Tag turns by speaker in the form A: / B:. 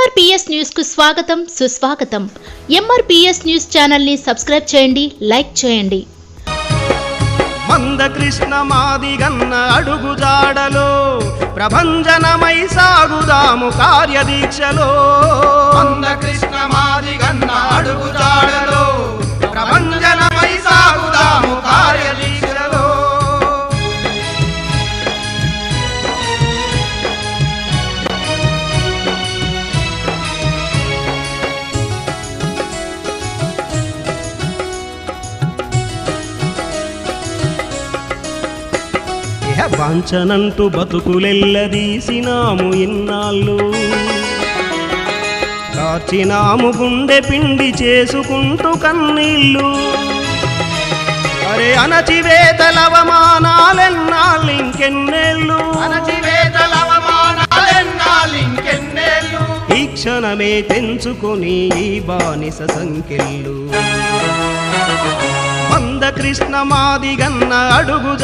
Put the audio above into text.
A: ఎంఆర్పిఎస్ న్యూస్కు స్వాగతం సుస్వాగతం. ఎంఆర్పిఎస్ న్యూస్ ఛానల్ని సబ్స్క్రైబ్ చేయండి లైక్ చేయండి.
B: మంద కృష్ణ మాదిగన్న అడుగు జాడలో ప్రభంజనమై సాగుదాము కార్యదీక్షలో.
C: మంద
B: ఇహ వాంఛనంటూ బతుకులెల్లదీసినాము ఇన్నాళ్ళు. కాచినాము గుండె పిండి చేసుకుంటూ కన్నీళ్ళు. అరే అణచివేతలవమానాలెన్నాళ్ళు ఇంకెన్నేళ్ళు. ఈ క్షణమే తెంచుకొని ఈ బానిస సంఖ్యలు
C: మంద కృష్ణ మాదిగన్న అడుగు